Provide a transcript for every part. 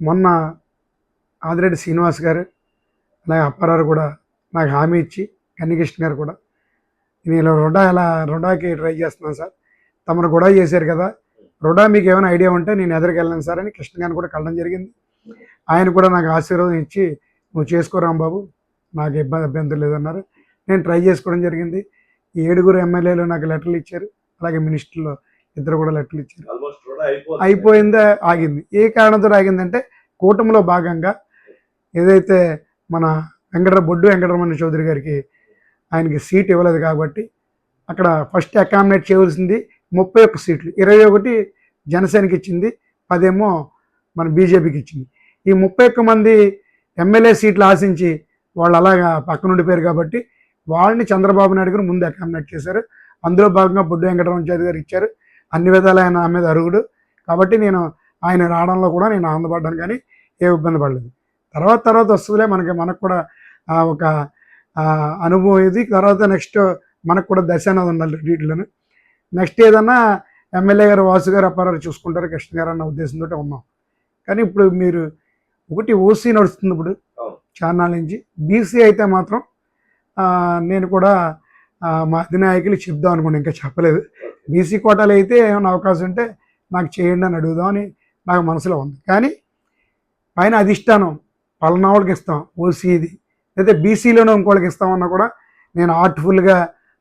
మొన్న ఆదిరెడ్డి శ్రీనివాస్ గారు అలాగే అప్పారావు కూడా నాకు హామీ ఇచ్చి కన్నికృష్ణ గారు కూడా నేను రుడా ఎలా రుడాకి ట్రై చేస్తున్నాను సార్. తమరు కూడా చేశారు కదా రుడా మీకు ఏమైనా ఐడియా ఉంటే నేను ఎదురుకెళ్ళాను సార్ అని కృష్ణ గారిని కూడా కలడం జరిగింది. ఆయన కూడా నాకు ఆశీర్వాదం ఇచ్చి నువ్వు చేసుకోరాం బాబు నాకు ఇబ్బంది అభ్యంతరం లేదన్నారు. నేను ట్రై చేసుకోవడం జరిగింది. ఈ ఏడుగురు ఎమ్మెల్యేలు నాకు లెటర్లు ఇచ్చారు అలాగే మినిస్టర్లు ఇద్దరు కూడా లెటర్లు ఇచ్చారు. అయిపోయిందే ఆగింది. ఏ కారణంతో ఆగిందంటే కూటమిలో భాగంగా ఏదైతే మన వెంకట బొడ్డు వెంకటరమణ చౌదరి గారికి ఆయనకి సీట్ ఇవ్వలేదు కాబట్టి అక్కడ ఫస్ట్ అకామిడేట్ చేయవలసింది ముప్పై ఒక్క సీట్లు. ఇరవై ఒకటి జనసేనకి ఇచ్చింది పదేమో మన బీజేపీకి ఇచ్చింది. ఈ ముప్పై ఒక్క మంది ఎమ్మెల్యే సీట్లు ఆశించి వాళ్ళు అలాగా పక్కన ఉండిపోయారు కాబట్టి వాళ్ళని చంద్రబాబు నాయుడు గారు ముందు అకామిడేట్ చేశారు. అందులో భాగంగా బొడ్డు వెంకటరమణ చౌదరి గారు ఇచ్చారు. అన్ని విధాలు ఆయన నా మీద అరుగుడు. కాబట్టి నేను ఆయన రావడంలో కూడా నేను ఆనందపడ్డాను కానీ ఏ ఇబ్బంది పడలేదు. తర్వాత తర్వాత వస్తుందిలే మనకి మనకు కూడా ఆ ఒక అనుభవం ఇది. తర్వాత నెక్స్ట్ మనకు కూడా దశ అన్నది ఉండాలి వీటిలోను నెక్స్ట్ ఏదన్నా ఎమ్మెల్యే గారు వాసు గారు అప్పారావు చూసుకుంటారు కృష్ణ గారు అన్న ఉద్దేశంతో ఉన్నాం. కానీ ఇప్పుడు మీరు ఒకటి ఓసీ నడుస్తుంది ఇప్పుడు. చాలా నుంచి. బీసీ అయితే మాత్రం నేను కూడా మా అధినాయకులు చెప్దాం అనుకోండి ఇంకా చెప్పలేదు. బీసీ కోటాలు అయితే ఏమైనా అవకాశం ఉంటే నాకు చేయండి అని అడుగుదామని నాకు మనసులో ఉంది. కానీ పైన అధిష్టానం పలానా వాళ్ళకి ఇస్తాం ఓసీది లేదా బీసీలోనే ఇంకోళ్ళకి ఇస్తామన్నా కూడా నేను ఆర్ట్ఫుల్గా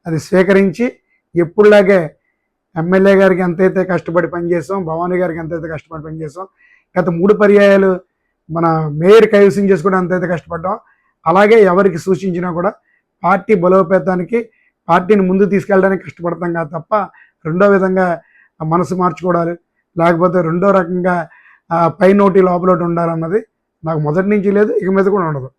అది స్వీకరించి ఎప్పుడులాగే ఎమ్మెల్యే గారికి ఎంతైతే కష్టపడి పనిచేసాం భవానీ గారికి ఎంతైతే కష్టపడి పనిచేసాం గత మూడు పర్యాయాలు మన మేయర్ కైవసం చేసుకోవడం ఎంతైతే కష్టపడ్డాం అలాగే ఎవరికి సూచించినా కూడా పార్టీ బలోపేతానికి పార్టీని ముందు తీసుకెళ్ళడానికి కష్టపడతాం కాదు తప్ప రెండో విధంగా మనసు మార్చుకోవడాలు లేకపోతే రెండో రకంగా పై నోటి లోపల ఉండాలన్నది నాకు మొదటి నుంచి లేదు ఇక మీద కూడా ఉండదు.